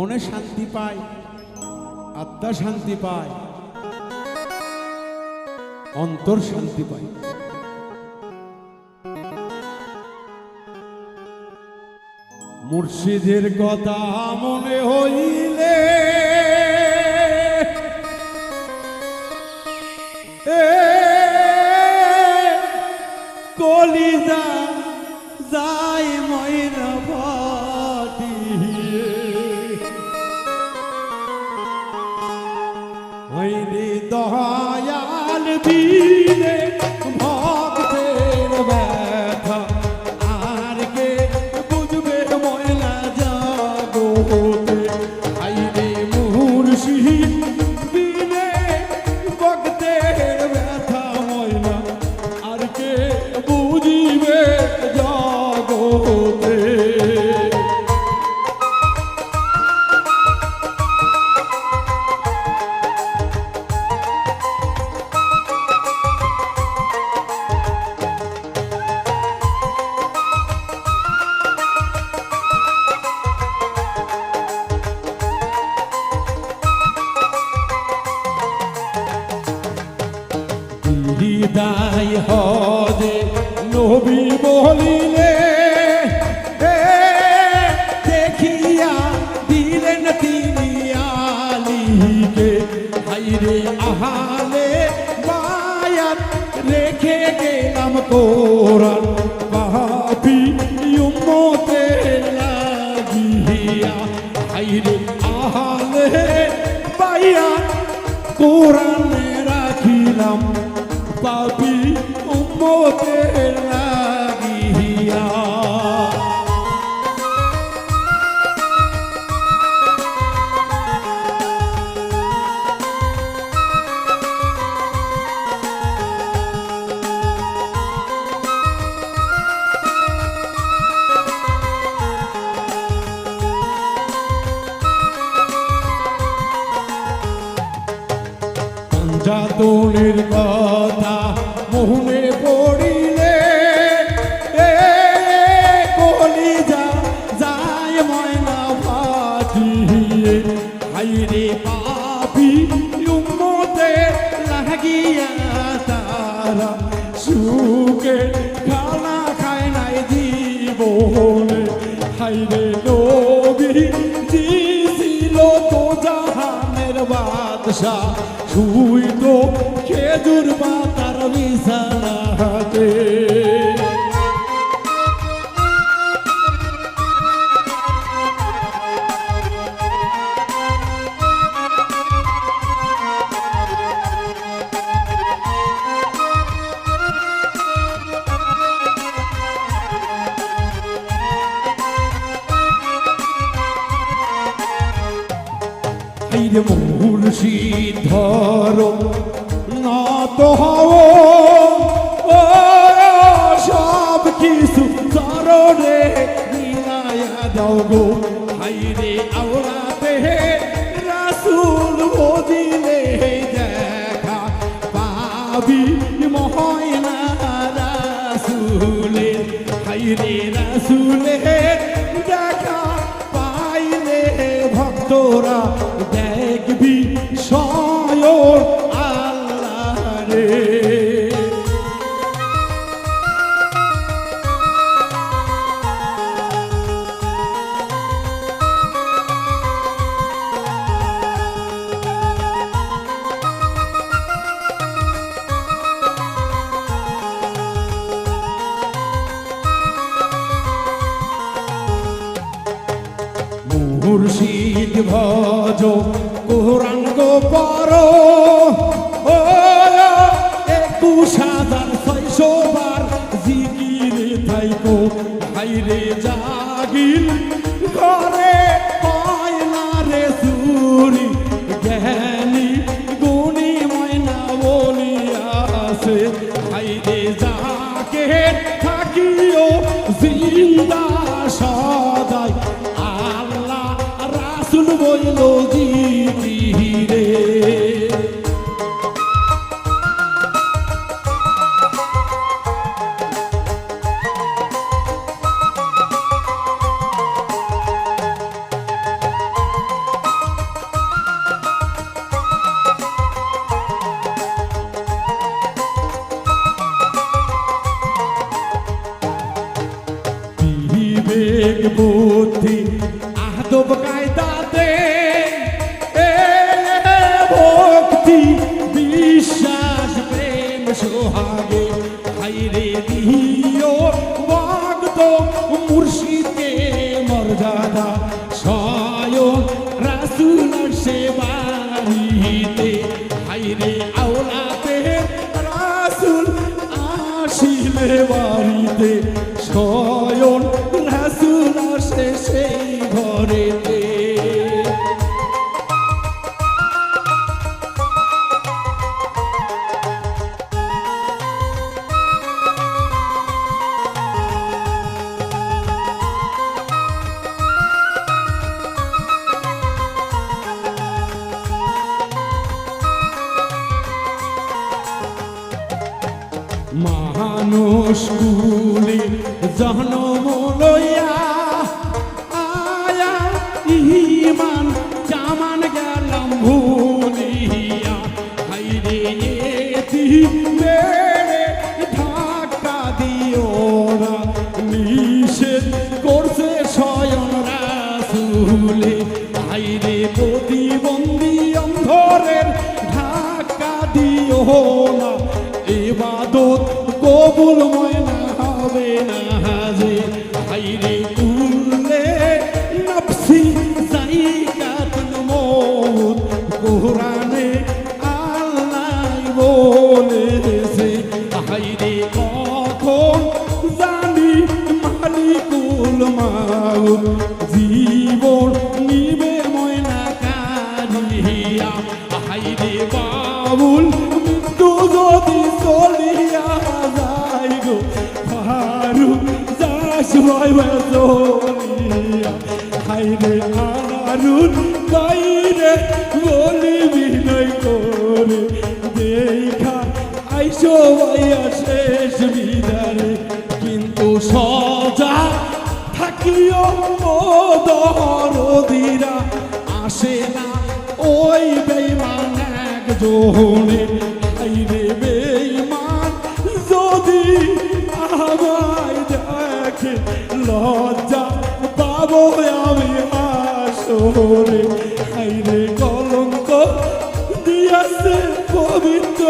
মনে শান্তি পায় আত্মা শান্তি পায় অন্তর শান্তি পায়। মুর্শিদের কথা মনে হইলে কলিজা বুঝিবে বলিলে যাতনের কথা মোহনে পড়িলে কলিজা যায় ময়না ফাটিয়ে হাইরে পাপি উম্মতে লাগিয়া তারা সুখে খানা খায় নাই জীবনে। হাইরে নবী বাদশাহ শুই তো খেজুর পাতার বিছানাতে আইরে মুর্শিদ ধরো। হও। ও সব কিছু চরণে মিলায়া দাও গো। হাইরে আওলাতে রাসূল বদিলে দেখা। পাবি রাসূলে রাসূলে ভক্তরা দেখবি স্বয়ং মুর্শিদ ভজ কোরআন গো পর। একুশ হাজার জিকিরে থাইকো হাইরে জাগিল বিবেক বুদ্ধি আহ দোবকা মানুষ কুলি জন্ম লইয়া আয়া ইমান কবুল ময়না হবে না হাজে হাইরে কুলে নফসি জাইকাতুল মউত কোরআনে আল্লাহ বলেছে হাইরে কখন জানি মালিকুল মাউত। জীবন নিবে ময়না কানিয়া, হাইরে বাবুল মৃত্যু যদি চলিয়া যায় গো ফারু যাস ভাই চলিয়া হাইরে আনারুন বাইরে বলি বিনয় করে দেখা আইসো ভাইয়া শেষ বিদারে কিন্তু সজা থাকিও ও দরদিরা আসে না ওই বেইমান এক জোহনে আইরে বেইমান লজ্জা পাবো আমি আসরে। আইরে কলঙ্ক দিয়াছে পবিত্র